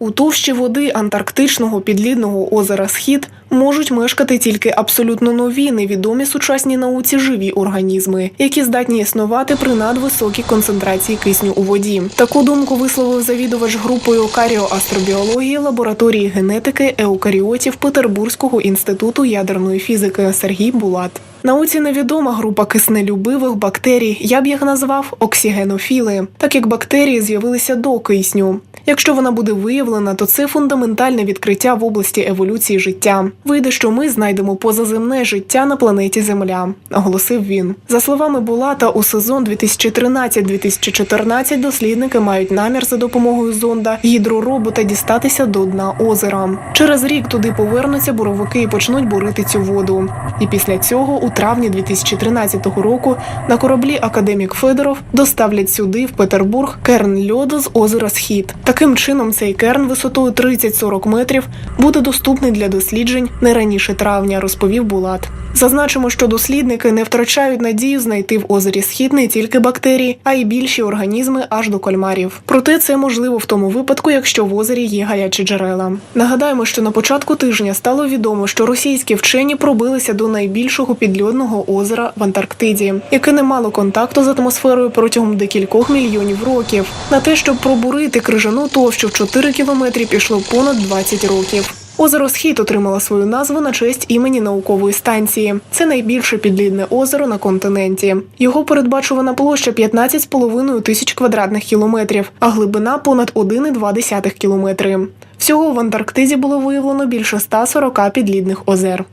У товщі води Антарктичного підлідного озера Схід можуть мешкати тільки абсолютно нові, невідомі сучасній науці живі організми, які здатні існувати при надвисокій концентрації кисню у воді. Таку думку висловив завідувач групою каріоастробіології лабораторії генетики еукаріотів Петербурзького інституту ядерної фізики Сергій Булат. Науці невідома група киснелюбивих бактерій. Я б їх назвав оксигенофіли, так як бактерії з'явилися до кисню. Якщо вона буде виявлена, то це фундаментальне відкриття в області еволюції життя. Вийде, що ми знайдемо позаземне життя на планеті Земля, оголосив він. За словами Булата, у сезон 2013-2014 дослідники мають намір за допомогою зонда гідроробота дістатися до дна озера. Через рік туди повернуться буровики і почнуть бурити цю воду. І після цього, у травні 2013 року, на кораблі Академік Федоров доставлять сюди, в Петербург, керн льоду з озера Схід. Таким чином, цей керн висотою 30-40 метрів буде доступний для досліджень не раніше травня, розповів Булат. Зазначимо, що дослідники не втрачають надію знайти в озері Схід не тільки бактерії, а й більші організми аж до кальмарів. Проте це можливо в тому випадку, якщо в озері є гарячі джерела. Нагадаємо, що на початку тижня стало відомо, що російські вчені пробилися до найбільшого підльодного озера в Антарктиді, яке не мало контакту з атмосферою протягом декількох мільйонів років. На те, щоб пробурити крижану товщу в 4 кілометрі, пішло понад 20 років. Озеро Схід отримало свою назву на честь імені наукової станції. Це найбільше підлідне озеро на континенті. Його передбачувана площа 15,5 тисяч квадратних кілометрів, а глибина понад 1,2 кілометри. Всього в Антарктиді було виявлено більше 140 підлідних озер.